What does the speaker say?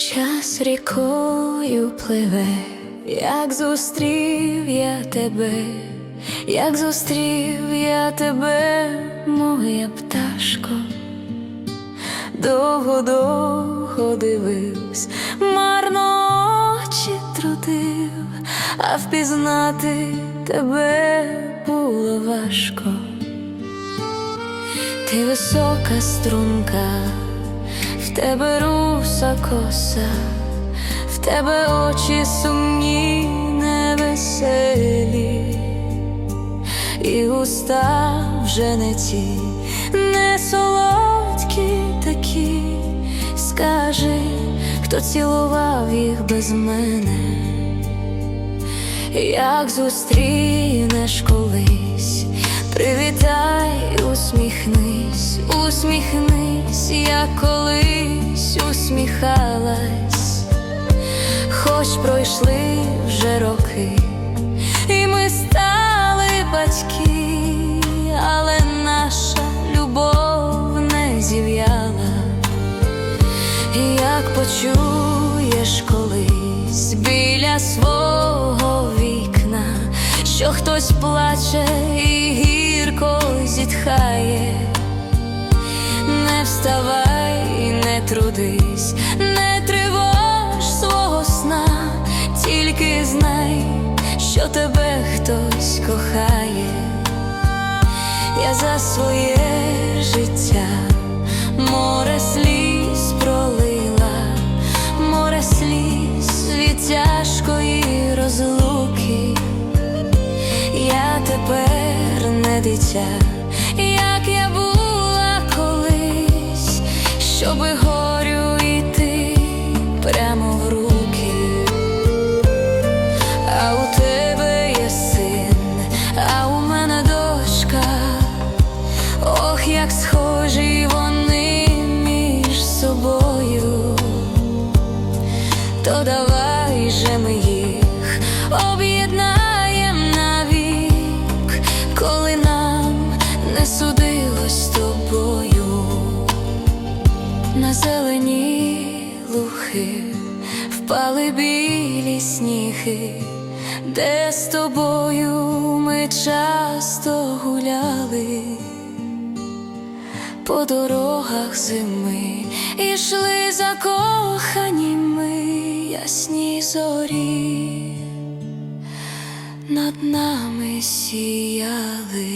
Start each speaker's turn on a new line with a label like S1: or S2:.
S1: Час рікою пливе, як зустрів я тебе, як зустрів я тебе, моя пташко, довго-довго дивився, марно очі трудив, а впізнати тебе було важко. Ти висока струнка, в тебе руса коса, в тебе очі сумні, невеселі, і уста вже не ті, не солодкі такі. Скажи, хто цілував їх без мене, як зустрінеш колись, привітай, усміхнись, усміхнись, як колись усміхалась, хоч пройшли вже роки, і ми стали батьки, але наша любов не зів'яла. Як почуєш колись біля свого вікна, що хтось плаче і гірко зітхає, трудись, не тривож свого сна, тільки знай, що тебе хтось кохає. Я за своє життя море сліз пролила, море сліз від тяжкої розлуки. Я тепер не дитя, щоби давай же ми їх об'єднаєм навік, коли нам не судилось з тобою. На зелені лухи впали білі сніги, де з тобою ми часто гуляли. По дорогах зими ішли закохані ясні зорі над нами сіяли.